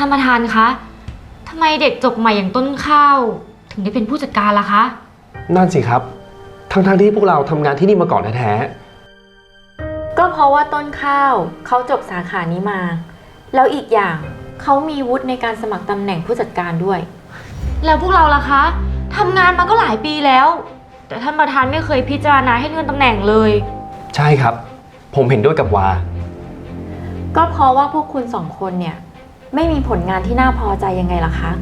ท่านประธานคะทำไมเด็กจบใหม่อย่างต้นข้าว ถึงได้เป็นผู้จัดการล่ะคะ นั่นสิครับ ทั้งๆที่พวกเราทำงานที่นี่มาก่อนแท้ก็เพราะว่าต้นข้าวเขาจบสาขานี้มา แล้วอีกอย่างเขามีวุฒิในการสมัครตำแหน่งผู้จัดการด้วย แล้วพวกเราล่ะคะทำงานมาก็หลายปีแล้ว แต่ท่านประธานไม่เคยพิจารณาให้เลื่อนตำแหน่งเลย ๆ ใช่ครับ ผมเห็นด้วยกับวา ก็เพราะว่าพวกคุณสองคนเนี่ย ไม่มีผลงานที่น่าพอใจยังไงล่ะคะ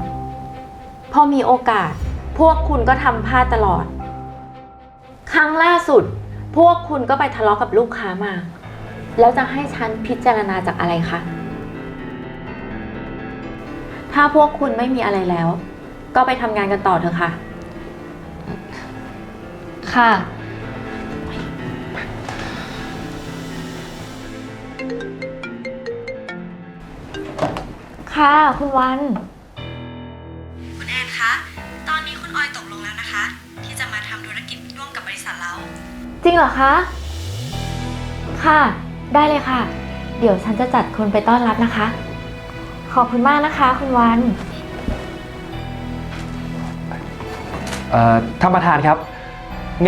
พอมีโอกาส พวกคุณก็ทำพลาดตลอด ครั้งล่าสุด พวกคุณก็ไปทะเลาะกับลูกค้ามา แล้วจะให้ฉันพิจารณาจากอะไรคะ ถ้าพวกคุณไม่มีอะไรแล้ว ก็ไปทำงานกันต่อเถอะค่ะ ค่ะ ค่ะ คุณวัน คุณแอนคะ ตอนนี้คุณออยตกลงแล้วนะคะ ที่จะมาทำธุรกิจร่วมกับบริษัทเรา จริงเหรอคะ ค่ะ ได้เลยค่ะ เดี๋ยวฉันจะจัดคนไปต้อนรับนะคะ ขอบคุณมากนะคะ คุณวัน เอ่อท่านประธานครับ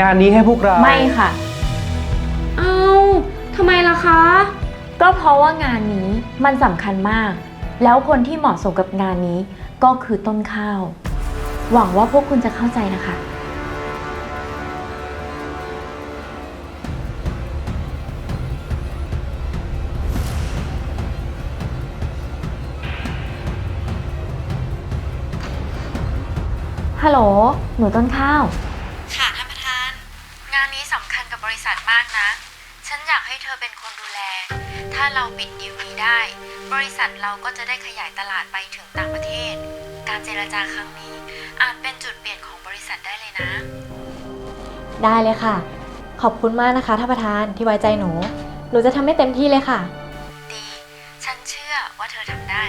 งานนี้ให้พวกเรา ไม่ค่ะ เอ้าทำไมล่ะคะ ก็เพราะว่างานนี้มันสำคัญมาก แล้วคนที่เหมาะสมกับงานนี้ก็คือต้นข้าว หวังว่าพวกคุณจะเข้าใจนะคะ ฮัลโหล หนูต้นข้าว ให้เธอเป็นคนดูแล ถ้าเราปิดดีลนี้ได้ บริษัทเราก็จะได้ขยายตลาดไปถึงต่างประเทศ การเจรจาครั้งนี้ อาจเป็นจุดเปลี่ยนของบริษัทได้เลยนะ ได้เลยค่ะ ขอบคุณมากนะคะท่านประธานที่ไว้ใจหนู หนูจะทำให้เต็มที่เลยค่ะ ดี ฉันเชื่อว่าเธอทำได้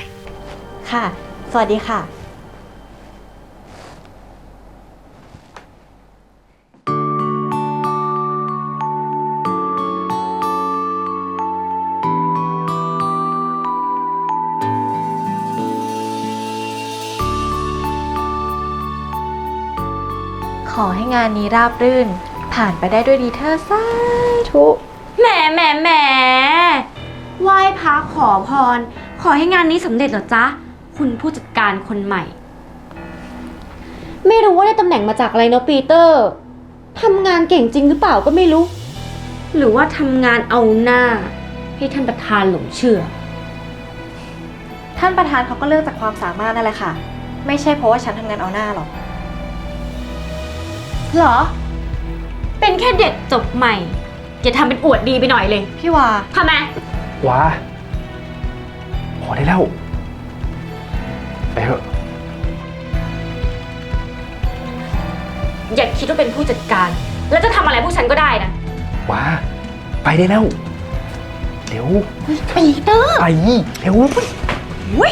ค่ะ สวัสดีค่ะ งานนี้ราบรื่น ผ่านไปได้ด้วยดีเธอสาธุแหมแหมแหมไหว้พระขอพร ขอให้งานนี้สำเร็จเหรอจ๊ะ คุณผู้จัดการคนใหม่ ไม่รู้ว่าได้ตำแหน่งมาจากอะไรเนาะปีเตอร์ทำงานเก่งจริงหรือเปล่าก็ไม่รู้ หรือว่าทำงานเอาหน้า ให้ท่านประธานหลงเชื่อ ท่านประธานเขาก็เลือกจากความสามารถนั่นแหละค่ะ ไม่ใช่เพราะว่าฉันทำงานเอาหน้าหรอก เหรอ เป็นแค่เด็กจบใหม่ อย่าทำเป็นอวดดีไปหน่อยเลยพี่วา ทำไมวาพอได้แล้ว ไปเถอะอย่าคิดว่าเป็นผู้จัดการ แล้วจะทำอะไรพวกฉันก็ได้นะวาไปได้แล้ว เร็ว ปีเตอร์ไปเร็ว อุ้ย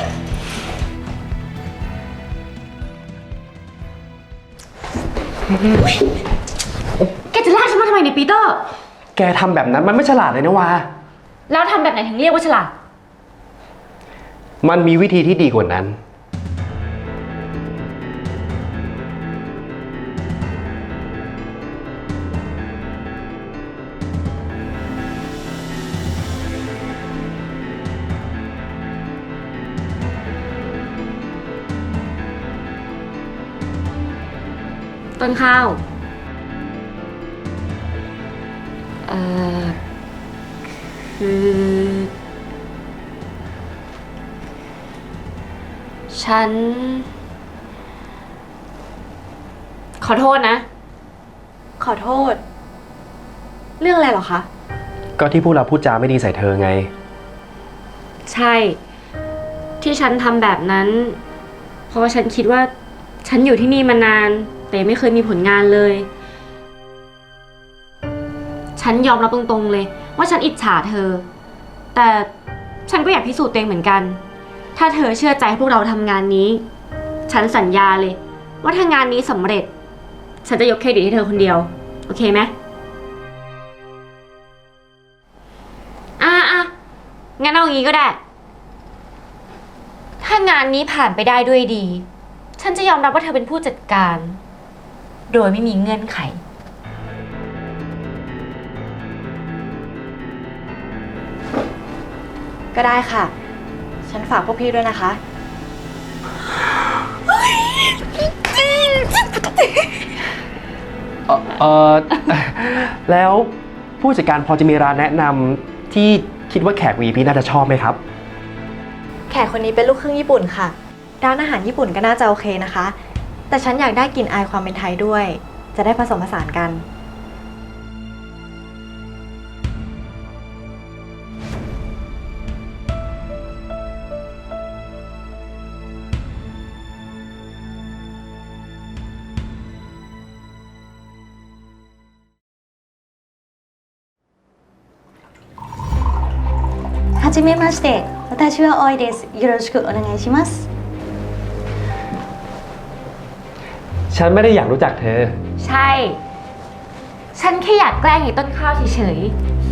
แกจะลากฉันมาทำไมเนี่ยปีเตอร์ แกทำแบบนั้นมันไม่ฉลาดเลยนะวา แล้วทำแบบไหนถึงเรียกว่าฉลาด มันมีวิธีที่ดีกว่านั้น ต้นข้าว เอ่อ คือ ฉัน ขอโทษนะ ขอโทษ เรื่องอะไรเหรอคะ ก็ที่พวกเราพูดจาไม่ดีใส่เธอไง ใช่ ที่ฉันทำแบบนั้น เพราะว่าฉันคิดว่า ฉันอยู่ที่นี่มานาน แต่ไม่เคยมีผลงานเลย ฉันยอมรับตรงๆเลย ว่าฉันอิจฉาเธอ แต่ฉันก็อยากพิสูจน์ตัวเองเหมือนกัน ถ้าเธอเชื่อใจให้พวกเราทำงานนี้ ฉันสัญญาเลย ว่าถ้างานนี้สำเร็จ ฉันจะยกเครดิตให้เธอคนเดียว โอเคไหมอะอะงั้นเอาอย่างนี้ก็ได้ถถ้างานนี้ผ่านไปได้ด้วยดี ฉันจะยอมรับว่าเธอเป็นผู้จัดการ โดยไม่มีเงื่อนไข ก็ได้ค่ะ ฉันฝากพวกพี่ด้วยนะคะ เอ่อเออ แล้วผู้จัดการพอจะมีร้านแนะนำที่คิดว่าแขก VIP น่าจะชอบไหมครับ แขกคนนี้เป็นลูกครึ่งญี่ปุ่นค่ะ ร้านอาหารญี่ปุ่นก็น่าจะโอเคนะคะ แต่ฉันอยากได้กลิ่นอายความเป็นไทยด้วย จะได้ผสมผสานกัน はじめまして私はおいですよろしくお願いします ฉันไม่ได้อยากรู้จักเธอ ใช่ ฉันแค่อยากแกล้งไอ้ต้นข้าวเฉยๆ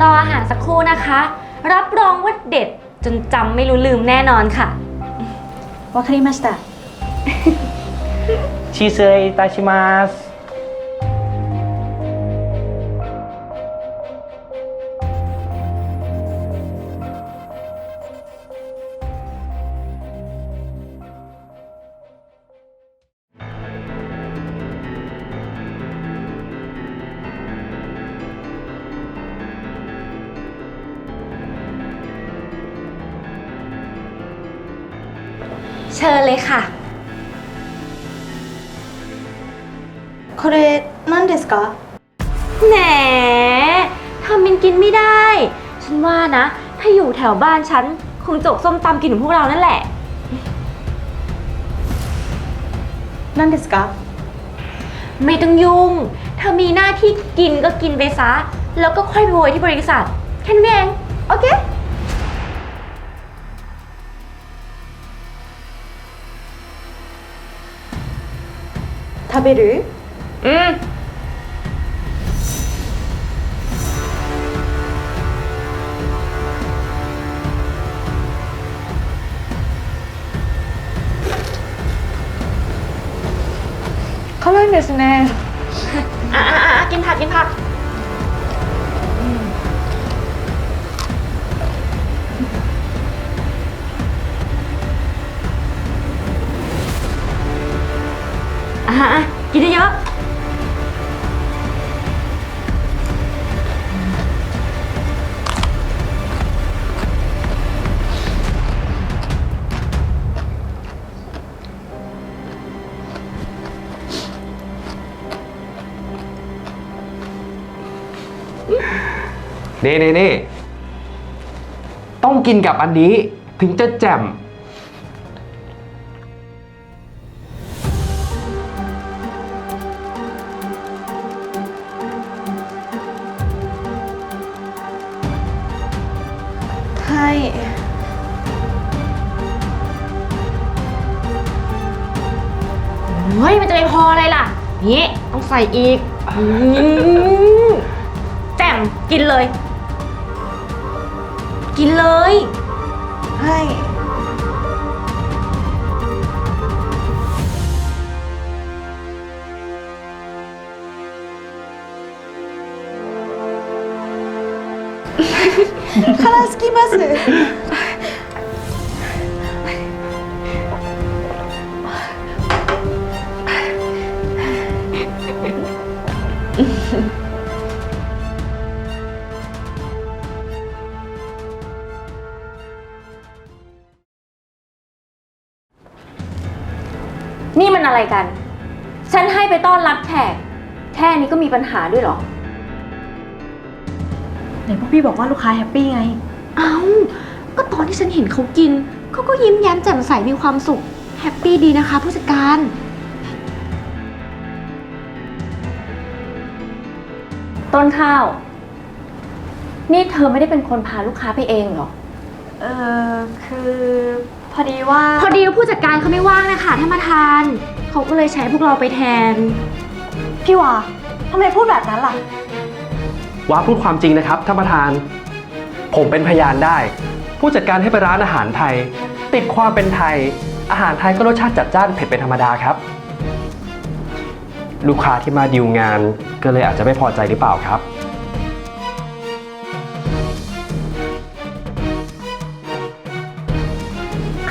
รออาหารสักครู่นะคะ รับรองว่าเด็ดจนจำไม่รู้ลืมแน่นอนค่ะ わかりました ชีเซยตาชิมาส เชิญเลยค่ะ これ何ですか แหมทำเป็นกินไม่ได้ ฉันว่านะ ถ้าอยู่แถวบ้านฉัน คงจกส้มตำกินของพวกเรานั่นแหละ 何ですか ไม่ต้องยุ่ง เธอมีหน้าที่กินก็กินไปซะ แล้วก็ค่อยไปโวยที่บริษัท แค่นี้เอง โอเค 食べる อืม 辛いんですね อ่ะอ่ะอ่ะกินผักกินผัก กินเยอะนี่นี่นี่ต้องกินกับอันนี้ถึงจะแจ่ม นี่ ต้องใส่อีกอืมแจ่มกินเลย กินเลย はい 辛すぎます อะไรกัน ฉันให้ไปต้อนรับแขก แค่นี้ก็มีปัญหาด้วยเหรอ ไหนพวกพี่บอกว่าลูกค้าแฮปปี้ไง เอ้า ก็ตอนที่ฉันเห็นเขากิน เขาก็ยิ้มแย้มแจ่มใสมีความสุข แฮปปี้ดีนะคะ ผู้จัดการ ต้นข้าว นี่เธอไม่ได้เป็นคนพาลูกค้าไปเองเหรอ เออคือ พอดีว่า พอดีว่าผู้จัดการเขาไม่ว่างนะคะท่านประธาน เขาก็เลยใช้พวกเราไปแทน พี่วาทำไมพูดแบบนั้นล่ะ ว้าพูดความจริงนะครับท่านประธาน ผมเป็นพยานได้ ผู้จัดการให้ไปร้านอาหารไทย ติดความเป็นไทย อาหารไทยก็รสชาติจัดจ้านเผ็ดเป็นธรรมดาครับ ลูกค้าที่มาดีลงานก็เลยอาจจะไม่พอใจหรือเปล่าครับ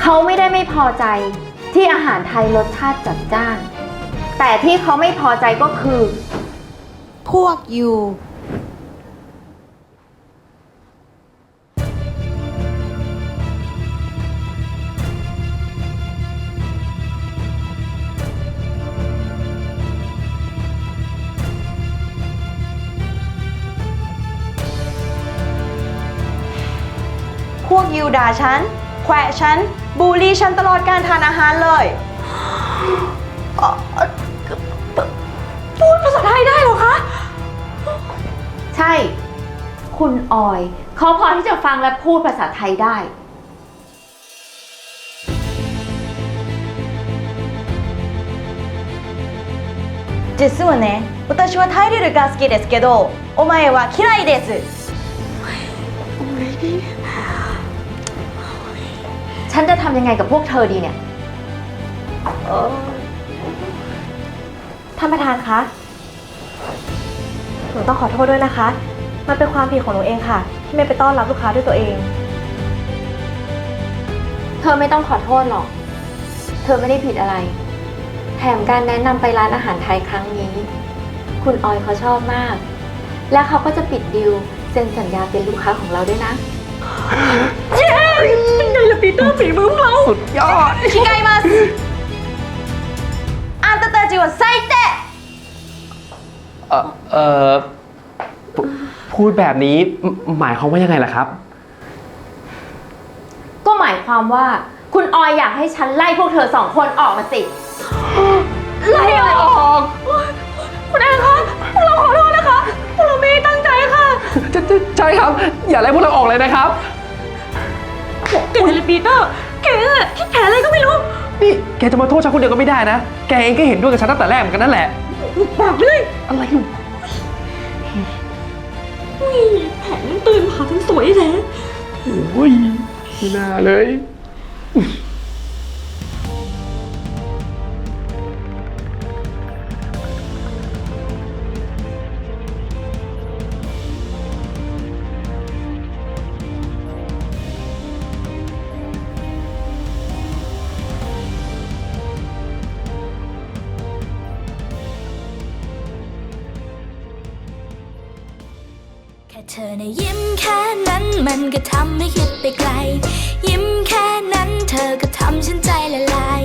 เขาไม่ได้ไม่พอใจ ที่อาหารไทยรสชาติจัดจ้าน แต่ที่เขาไม่พอใจก็คือ พวกยูพวกยูด่าฉัน แขวะฉัน บูลลี่ฉันตลอดการทานอาหารเลยเอ่อเอ่อพูดภาษาไทยได้เหรอคะ ใช่ คุณออย เขาพอที่จะฟังและพูดภาษาไทยได้ 実はね私はタイルが好きですけどお前は嫌いです ฉันจะทำยังไงกับพวกเธอดีเนี่ยเอ่อท่านประธานคะ หนูต้องขอโทษด้วยนะคะ มันเป็นความผิดของหนูเองค่ะ ที่ไม่ไปต้อนรับลูกค้าด้วยตัวเอง เธอไม่ต้องขอโทษหรอก เธอไม่ได้ผิดอะไร แถมการแนะนำไปร้านอาหารไทยครั้งนี้ คุณออยเขาชอบมาก และเขาก็จะปิดดิวเซ็นสัญญาเป็นลูกค้าของเราด้วยนะ สุดยอด 違いますあんたたちは最低 เอ่อเอ่อพูพูดแบบนี้หมายความว่ายังไงล่ะครับ ก็หมายความว่า คุณออยอยากให้ฉันไล่พวกเธอสองคนออกมาสิ ไล่อะไรออก คุณแอนคะพวกเราขอโทษนะคะ พวกเราไม่ได้ตั้งใจค่ะใช่ครับ อย่าไล่พวกเราออกเลยนะครับ แกเลยปีเตอร์ แกอะคิดแผนอะไรก็ไม่รู้นี่แกจะมาโทษฉันคนเดียวก็ไม่ได้นะ แกเองก็เห็นด้วยกับฉันตั้งแต่แรกเหมือนกันนั่นแหละปากไปเลยอะไรอยู่แผนมันตื่นผ่าทั้งสวยแท้ โอ้ยไม่น่าเลย เธอในะยิ้มแค่นั้นมันก็ทำให้คิดไปไกล ยิ้มแค่นั้นเธอก็ทำฉันใจละลาย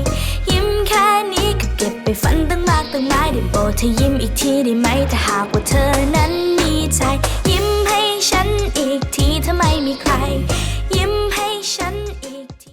ยิ้มแค่นี้ก็เก็บไปฝันตั้งมากตั้งหลายได้โปรดเธอยิ้มอีกทีได้ไหมถ้าหากว่าเธอนั้นมีใจ ยิ้มให้ฉันอีกทีถ้าไม่มีใคร